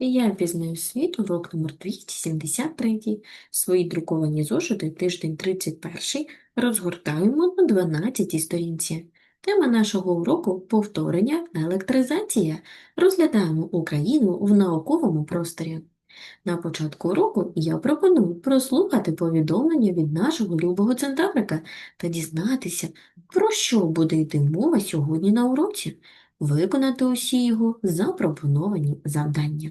Я пізнаю світ, урок номер 273. Свої друковані зошити, тиждень 31, розгортаємо на 12 сторінці. Тема нашого уроку – повторення електризація. Розглядаємо Україну в науковому просторі. На початку уроку я пропоную прослухати повідомлення від нашого любого центаврика та дізнатися, про що буде йти мова сьогодні на уроці, виконати усі його запропоновані завдання.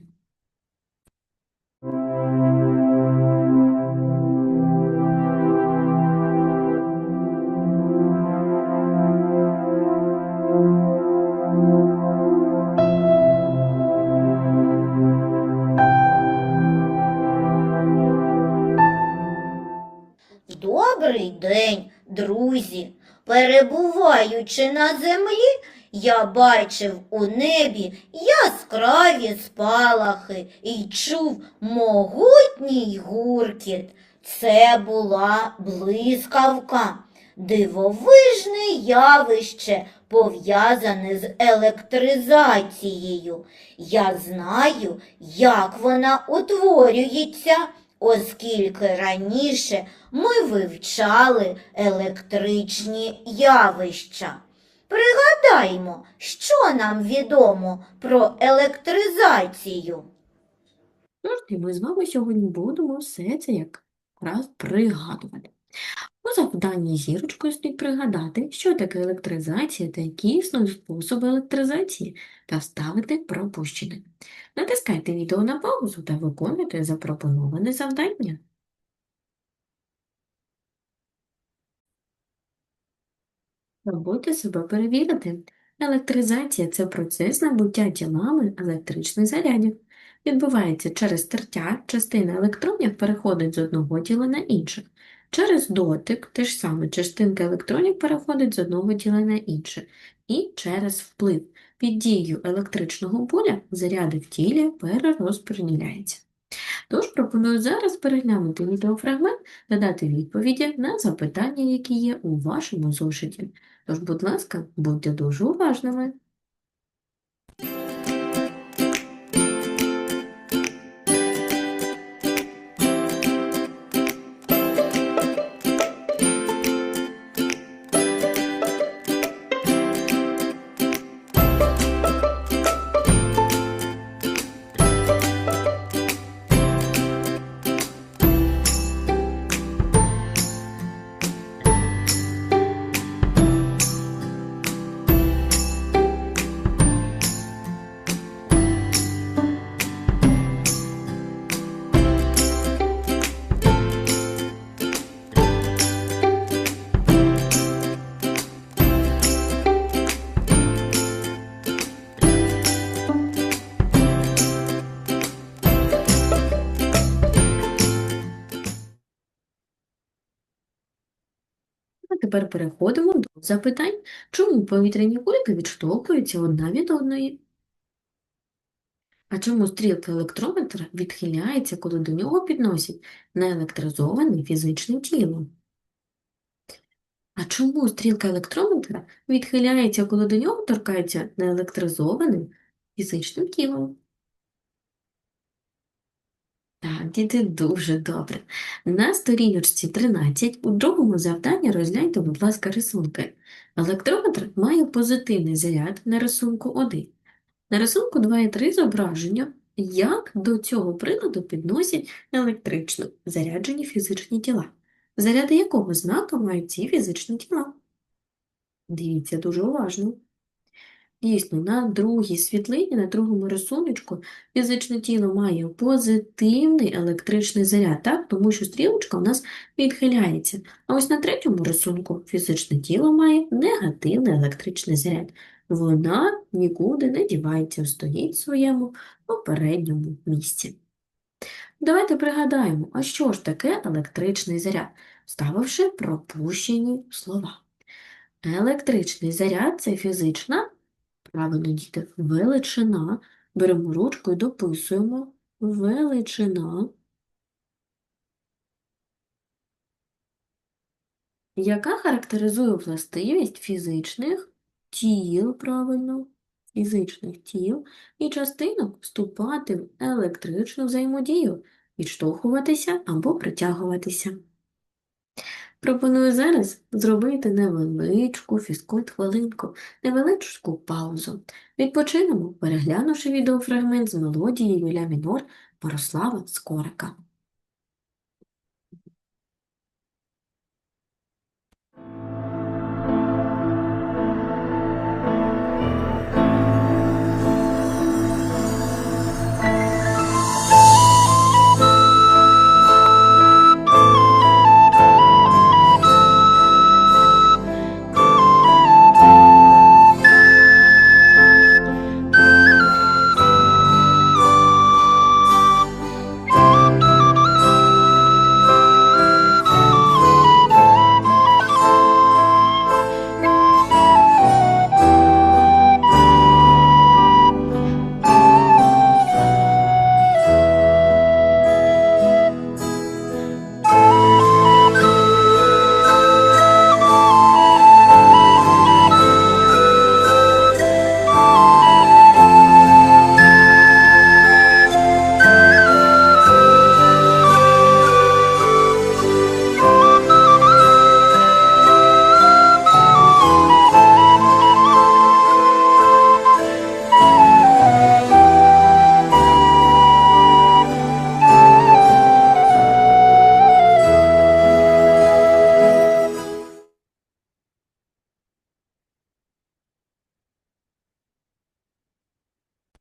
Добрий день, друзі. Перебуваючи на землі, я бачив у небі яскраві спалахи і чув могутній гуркіт. Це була блискавка, дивовижне явище, пов'язане з електризацією. Я знаю, як вона утворюється, оскільки раніше ми вивчали електричні явища. Пригадаймо, що нам відомо про електризацію. Тож ми з вами сьогодні будемо все це якраз пригадувати. У завданні зірочкою слід пригадати, що таке електризація та які існують способи електризації, та ставити пропущене. Натискайте відео на паузу та виконуйте запропоноване завдання. Спробуйте себе перевірити. Електризація – це процес набуття тілами електричних зарядів. Відбувається через тертя, частина електронів переходить з одного тіла на інше. Через дотик, те ж саме, частинка електронів переходить з одного тіла на інше. І через вплив. Під дією електричного поля заряди в тілі перерозподіляються. Тож пропоную зараз переглянути відеофрагмент та дати відповіді на запитання, які є у вашому зошиті. Тож, будь ласка, будьте дуже уважними. Тепер переходимо до запитань, чому повітряні кульки відштовхуються одна від одної? А чому стрілка електрометра відхиляється, коли до нього підносять неелектризоване фізичне тіло? А чому стрілка електрометра відхиляється, коли до нього торкається неелектризованим фізичним тілом? Так, діти, дуже добре. На сторіночці 13 у другому завданні розгляньте, будь ласка, рисунки. Електрометр має позитивний заряд на рисунку 1. На рисунку 2 і 3 зображення, як до цього приладу підносять електрично заряджені фізичні тіла. Заряди якого знака мають ці фізичні тіла? Дивіться дуже уважно. Дійсно, на другій світлині, на другому рисуночку фізичне тіло має позитивний електричний заряд, так? Тому що стрілочка у нас відхиляється. А ось на третьому рисунку фізичне тіло має негативний електричний заряд. Вона нікуди не дівається, стоїть в своєму попередньому місці. Давайте пригадаємо, а що ж таке електричний заряд, ставивши пропущені слова. Електричний заряд – це фізична Правильно, діти, величина. Беремо ручку і дописуємо. Величина, яка характеризує властивість фізичних тіл, правильно, фізичних тіл і частинок вступати в електричну взаємодію, відштовхуватися або притягуватися. Пропоную зараз зробити невеличку фізкульт-хвилинку, невеличку паузу. Відпочинемо, переглянувши відеофрагмент з мелодією ля мінор Мирослава Скорика.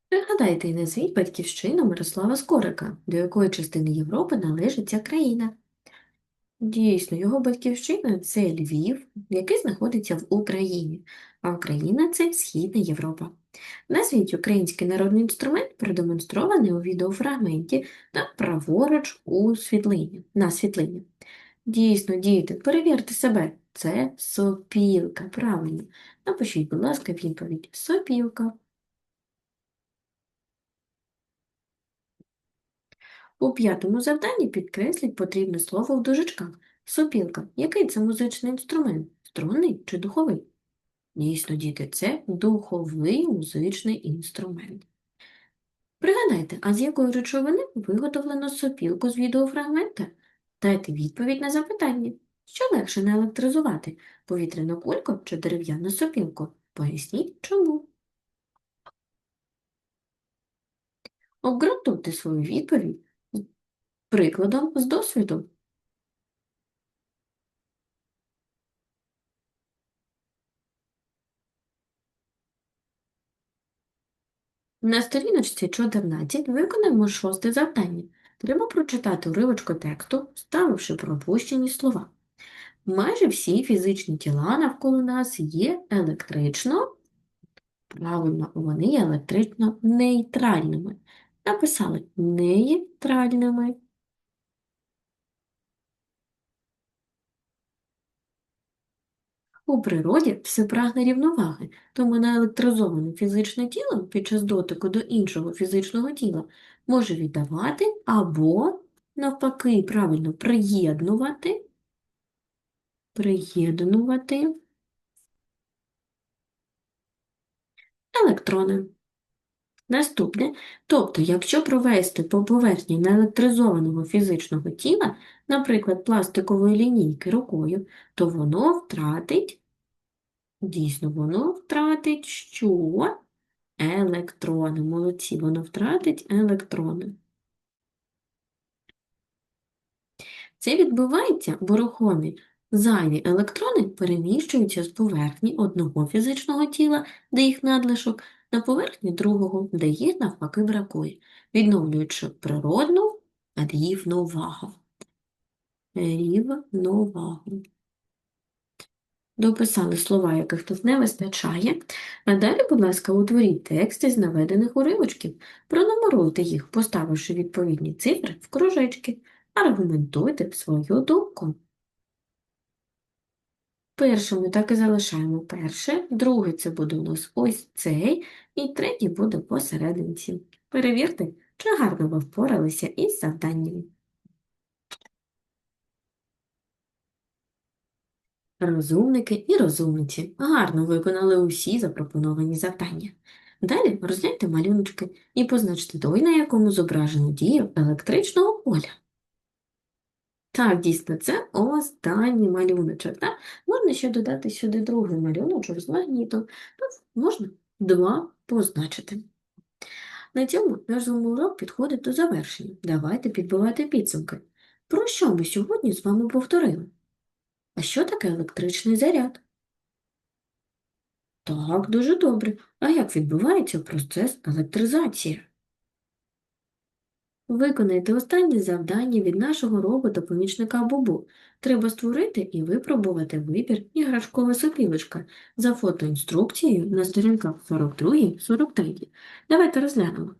Пригадайте і назвіть батьківщину Мирослава Скорика, до якої частини Європи належить ця країна. Дійсно, його батьківщина це Львів, який знаходиться в Україні, а Україна це Східна Європа. Назвіть український народний інструмент, продемонстрований у відеофрагменті та праворуч у світлині, на світлині. Дійсно, діти, перевірте себе. Це сопілка, правильно. Напишіть, будь ласка, відповідь. Сопілка. У п'ятому завданні підкресліть потрібне слово в дужечках. Сопілка. Який це музичний інструмент? Струнний чи духовий? Дійсно, діти, це духовий музичний інструмент. Пригадайте, а з якої речовини виготовлено сопілку з відеофрагмента? Дайте відповідь на запитання. Що легше наелектризувати? Повітряну кульку чи дерев'яну сопілку? Поясніть, чому. Обґрунтуйте свою відповідь прикладом з досвіду. На сторіночці 14 виконаємо шосте завдання. Треба прочитати уривочку тексту, вставивши пропущені слова. Майже всі фізичні тіла навколо нас є електрично, правильно, вони є електрично нейтральними. Написали нейтральними. У природі все прагне рівноваги, тому наелектризоване фізичне тіло під час дотику до іншого фізичного тіла може віддавати або, навпаки, правильно приєднувати, приєднувати електрони. Наступне, тобто, якщо провести по поверхні наелектризованого фізичного тіла, наприклад, пластикової лінійки рукою, то воно втратить, дійсно, воно втратить що? Електрони. Молодці, воно втратить електрони. Це відбувається, бо рухомі зайві електрони переміщуються з поверхні одного фізичного тіла, де їх надлишок, на поверхні другого, де їх навпаки бракує, відновлюючи природну рівновагу. Рівновагу. Дописали слова, яких тут не вистачає. А далі, будь ласка, утворіть тексти з наведених уривочків. Пронумеруйте їх, поставивши відповідні цифри в кружечки. Аргументуйте свою думку. Перше ми так і залишаємо перше, друге це буде у нас ось цей, і третій буде посерединці. Перевірте, чи гарно ви впоралися із завданнями. Розумники і розумниці гарно виконали усі запропоновані завдання. Далі розгляньте малюночки і позначте той, на якому зображено дію електричного поля. Так, дійсно, це останній малюночок. Так? Можна ще додати сюди другий малюночок з магнітом. Ну, можна два позначити. На цьому наш урок підходить до завершення. Давайте підбивати підсумки. Про що ми сьогодні з вами повторили? А що таке електричний заряд? Так, дуже добре. А як відбувається процес електризації? Виконайте останнє завдання від нашого робота-помічника Бубу. Треба створити і випробувати вибір іграшкова сопілочка за фотоінструкцією на сторінках 42-43. Давайте розглянемо.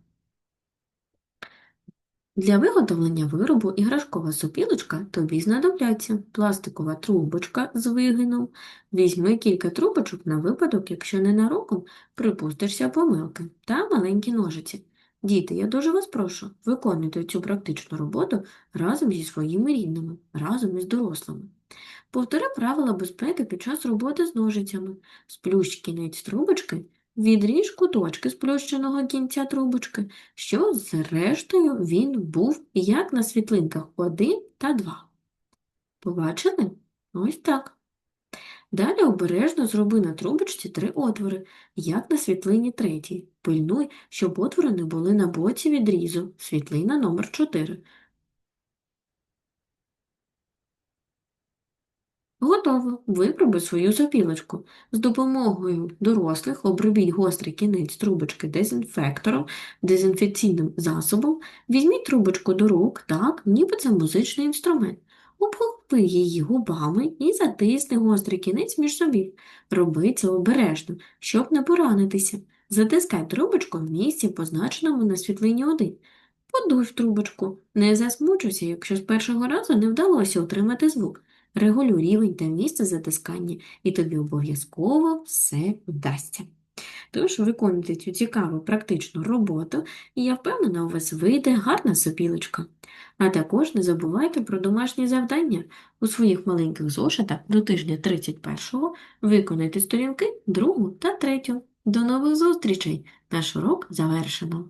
Для виготовлення виробу іграшкова сопілочка тобі знадобляться пластикова трубочка з вигином. Візьми кілька трубочок на випадок, якщо ненароком припустишся помилки, та маленькі ножиці. Діти, я дуже вас прошу, виконуйте цю практичну роботу разом зі своїми рідними, разом із дорослими. Повтори правила безпеки під час роботи з ножицями. Сплющ кінець трубочки, відріж куточки сплющеного кінця трубочки, що зрештою він був як на світлинках 1 та 2. Побачили? Ось так. Далі обережно зроби на трубочці три отвори, як на світлині третій. Пильнуй, щоб отвори не були на боці відрізу. Світлина номер 4. Готово. Випробуй свою запілочку. З допомогою дорослих обробіть гострий кінець трубочки дезінфектором, дезінфекційним засобом. Візьміть трубочку до рук, так, ніби це музичний інструмент. Обхопи її губами і затисни гострий кінець між собі. Роби це обережно, щоб не поранитися. Затискай трубочку в місці, позначеному на світлині 1. Подуй в трубочку. Не засмучуйся, якщо з першого разу не вдалося отримати звук. Регулюй рівень та місце затискання, і тобі обов'язково все вдасться. Тож виконуйте цю цікаву практичну роботу, і я впевнена, у вас вийде гарна сопілочка. А також не забувайте про домашні завдання. У своїх маленьких зошитах до тижня 31-го виконайте сторінки 2 та 3. До нових зустрічей! Наш урок завершено.